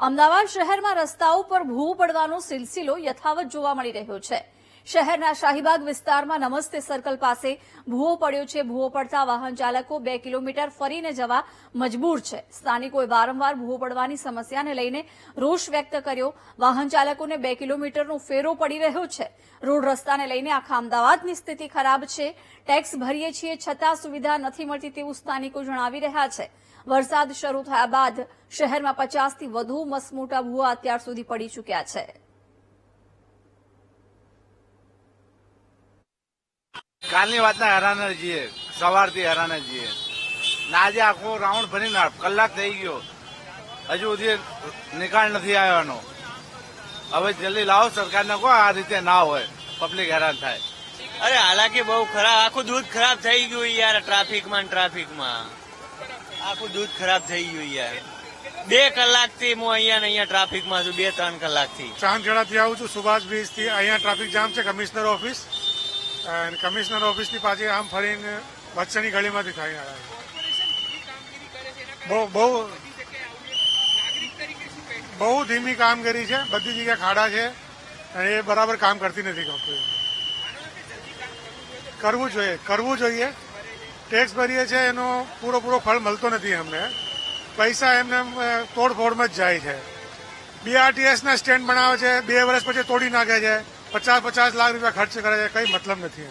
અમદાવાદ શહેરમાં રસ્તાઓ પર ભૂ પડવાનો સિલસિલો યથાવત જોવા મળી રહ્યો છે. શહેરના શાહીબાગ વિસ્તારમાં નમસ્તે સર્કલ પાસે ભૂવો પડ્યો છે. ભૂવો પડતા વાહન ચાલકો બે કિલોમીટર ફરીને જવા મજબૂર છે. સ્થાનિકોએ વારંવાર ભૂવો પડવાની સમસ્યાને લઈને રોષ વ્યક્ત કર્યો. વાહન ચાલકોને બે કિલોમીટરનો ફેરો પડી રહ્યો છે. રોડ રસ્તાને લઈને આખા અમદાવાદની સ્થિતિ ખરાબ છે. ટેક્સ ભરીએ છીએ છતાં સુવિધા નથી મળતી તેવું સ્થાનિકો જણાવી રહ્યા છે. વરસાદ શરૂ થયા બાદ શહેરમાં પચાસથી વધુ મસમોટા ભૂવા અત્યાર સુધી પડી ચૂક્યા છે. કાલની વાતના હેરાન જ છીએ. સવારથી હેરાન જ છીએ. ને આજે આખો રાઉન્ડ ભરીને કલાક થઈ ગયો. હજુ સુધી નિકાલ નથી આવ્યાનો. હવે જલ્દી લાવો સરકારને કહો આ રીતે ના હોય પબ્લિક હેરાન થાય. અરે હાલાકી બહુ ખરાબ આખું દૂધ ખરાબ થઈ ગયું યાર ટ્રાફિકમાં ને ટ્રાફિકમાં. આખું દૂધ ખરાબ થઈ ગયું યાર. બે કલાકથી હું અહીંયા ને અહીંયા ટ્રાફિકમાં છું બે ત્રણ કલાકથી. ચાંદખેડાથી આવું છું સુભાષ બ્રિજથી અહીંયા ટ્રાફિક જામ છે કમિશનર ઓફિસ. અને કમિશનર ઓફિસની પાછી આમ ફરીને વચ્ચેની ગળીમાંથી થઈને આવે બહુ બહુ બહુ ધીમી કામગીરી છે. બધી જગ્યાએ ખાડા છે. અને એ બરાબર કામ કરતી નથી કંપની કરવું જોઈએ કરવું જોઈએ. ટેક્સ ભરીએ છીએ એનો પૂરો પૂરો ફળ મળતો નથી અમને. પૈસા એમને એમ, તોડફોડમાં જ જાય છે. બીઆરટીએસના સ્ટેન્ડ બનાવે છે. બે વર્ષ પછી તોડી નાખે છે. પચાસ પચાસ લાખ રૂપિયા ખર્ચ કરે છે કઈ મતલબ નથી